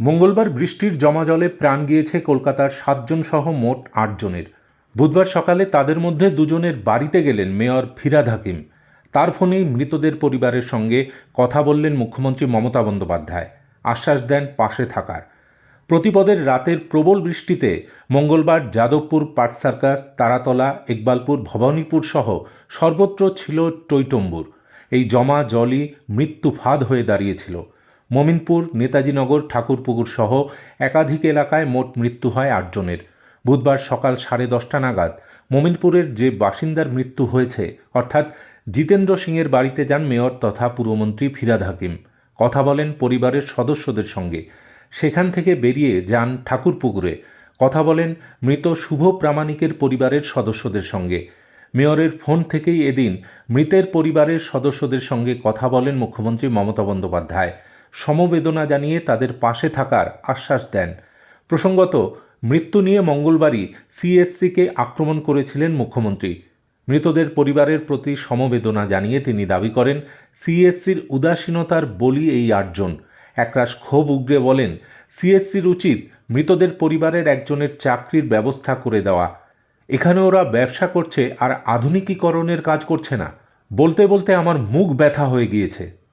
মঙ্গলবার বৃষ্টির জমাজলে প্রাণ গিয়েছে কলকাতার সাতজন সহ মোট আটজনের। বুধবার সকালে তাদের মধ্যে দুজনের বাড়িতে গেলেন মেয়র ফিরাদ হাকিম। তার ফোনেই মৃতদের পরিবারের সঙ্গে কথা বললেন মুখ্যমন্ত্রী মমতা বন্দ্যোপাধ্যায়। আশ্বাস দেন পাশে থাকার। প্রতিপদের রাতের প্রবল বৃষ্টিতে মঙ্গলবার যাদবপুর, পাট সার্কাস, তারাতলা, ইকবালপুর, ভবানীপুর সহ সর্বত্র ছিল টৈটম্বুর এই জমা জলই মৃত্যু ফাঁদ হয়ে দাঁড়িয়েছিল। মমিনপুর, নেতাজিনগর, ঠাকুরপুকুর সহ একাধিক এলাকায় মোট মৃত্যু হয় আটজনের বুধবার সকাল সাড়ে দশটা নাগাদ মমিনপুরের যে বাসিন্দার মৃত্যু হয়েছে, অর্থাৎ জিতেন্দ্র সিংয়ের বাড়িতে যান মেয়র তথা পুরমন্ত্রী ফিরাদ হাকিম। কথা বলেন পরিবারের সদস্যদের সঙ্গে। সেখান থেকে বেরিয়ে যান ঠাকুরপুকুরে। কথা বলেন মৃত শুভ প্রামাণিকের পরিবারের সদস্যদের সঙ্গে। মেয়রের ফোন থেকেই এদিন মৃতের পরিবারের সদস্যদের সঙ্গে কথা বলেন মুখ্যমন্ত্রী মমতা বন্দ্যোপাধ্যায়। সমবেদনা জানিয়ে তাদের পাশে থাকার আশ্বাস দেন। প্রসঙ্গত, মৃত্যু নিয়ে মঙ্গলবারই সিএসসিকে আক্রমণ করেছিলেন মুখ্যমন্ত্রী। মৃতদের পরিবারের প্রতি সমবেদনা জানিয়ে তিনি দাবি করেন, সিএসসির উদাসীনতার বলি এই আটজন। একরাশ ক্ষোভ উগরে বলেন, সিএসসির উচিত মৃতদের পরিবারের একজনের চাকরির ব্যবস্থা করে দেওয়া। এখানে ওরা ব্যবসা করছে আর আধুনিকীকরণের কাজ করছে না। বলতে বলতে আমার মুখ ব্যথা হয়ে গিয়েছে।